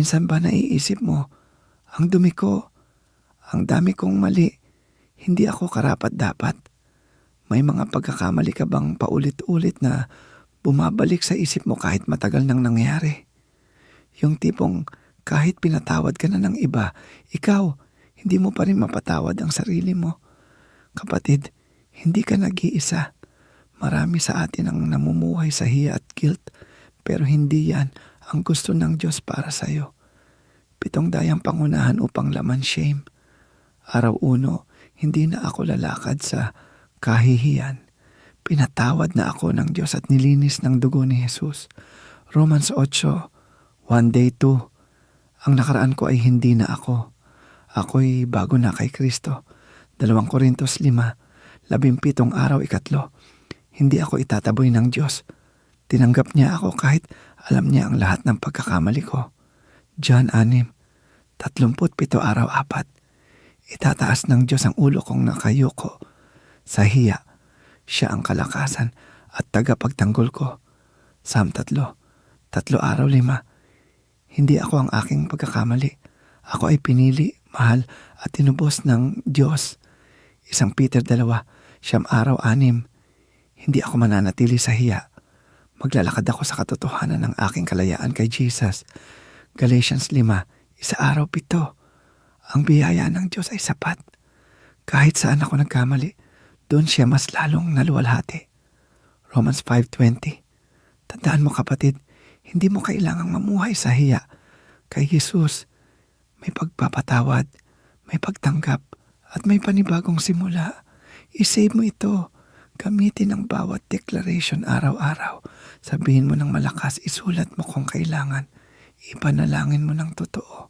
Minsan ba naiisip mo, ang dumi ko, ang dami kong mali, hindi ako karapat dapat? May mga pagkakamali ka bang paulit-ulit na bumabalik sa isip mo kahit matagal nang nangyari? Yung tipong kahit pinatawad ka na ng iba, ikaw, hindi mo pa rin mapatawad ang sarili mo. Kapatid, hindi ka nag-iisa. Marami sa atin ang namumuhay sa hiya at guilt, pero hindi yan ang gusto ng Diyos para sa'yo. Pitong dayang pangunahan upang laman shame. Araw uno, hindi na ako lalakad sa kahihiyan. Pinatawad na ako ng Diyos at nilinis ng dugo ni Jesus. Romans 8, one day 2. Ang nakaraan ko ay hindi na ako. Ako'y bago na kay Kristo. Dalawang Korintos 5, labimpitong araw ikatlo. Hindi ako itataboy ng Diyos. Tinanggap niya ako kahit alam niya ang lahat ng pagkakamali ko. John 6, 37 araw apat. Itataas ng Diyos ang ulo kong nakayuko. Sa hiya, siya ang kalakasan at tagapagtanggol ko. Psalm 3, tatlo araw lima. Hindi ako ang aking pagkakamali. Ako ay pinili, mahal at tinubos ng Diyos. Isang Peter dalawa, siyam araw anim. Hindi ako mananatili sa hiya. Maglalakad ako sa katotohanan ng aking kalayaan kay Jesus. Galatians 5, isa araw pito. Ang biyaya ng Diyos ay sapat. Kahit saan ako nagkamali, doon siya mas lalong naluwalhati. Romans 5.20 Tandaan mo kapatid, hindi mo kailangang mamuhay sa hiya. Kay Jesus, may pagpapatawad, may pagtanggap, at may panibagong simula. I-save mo ito. Gamitin ang bawat declaration araw-araw. Sabihin mo ng malakas, isulat mo kung kailangan. Ipanalangin mo ng totoo.